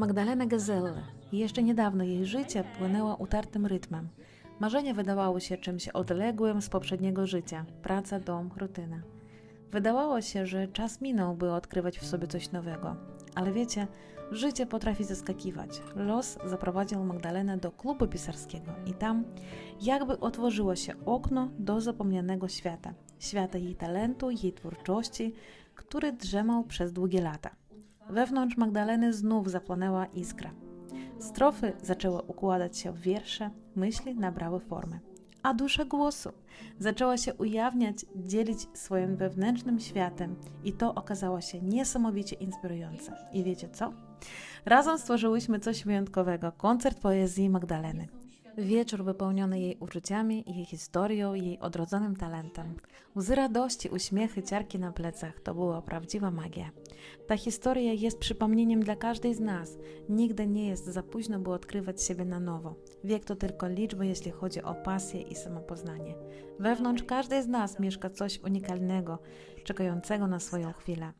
Magdalena Gazelle. Jeszcze niedawno jej życie płynęło utartym rytmem. Marzenia wydawały się czymś odległym z poprzedniego życia. Praca, dom, rutyna. Wydawało się, że czas minął, by odkrywać w sobie coś nowego. Ale wiecie, życie potrafi zaskakiwać. Los zaprowadził Magdalenę do klubu pisarskiego i tam jakby otworzyło się okno do zapomnianego świata. Świata jej talentu, jej twórczości, który drzemał przez długie lata. Wewnątrz Magdaleny znów zapłonęła iskra. Strofy zaczęły układać się w wiersze, myśli nabrały formy. A dusza głosu zaczęła się ujawniać, dzielić swoim wewnętrznym światem i to okazało się niesamowicie inspirujące. I wiecie co? Razem stworzyłyśmy coś wyjątkowego koncert poezji Magdaleny. Wieczór wypełniony jej uczuciami, jej historią, jej odrodzonym talentem. Łzy radości, uśmiechy, ciarki na plecach to była prawdziwa magia. Ta historia jest przypomnieniem dla każdej z nas. Nigdy nie jest za późno, by odkrywać siebie na nowo. Wiek to tylko liczby, jeśli chodzi o pasję i samopoznanie. Wewnątrz każdej z nas mieszka coś unikalnego, czekającego na swoją chwilę.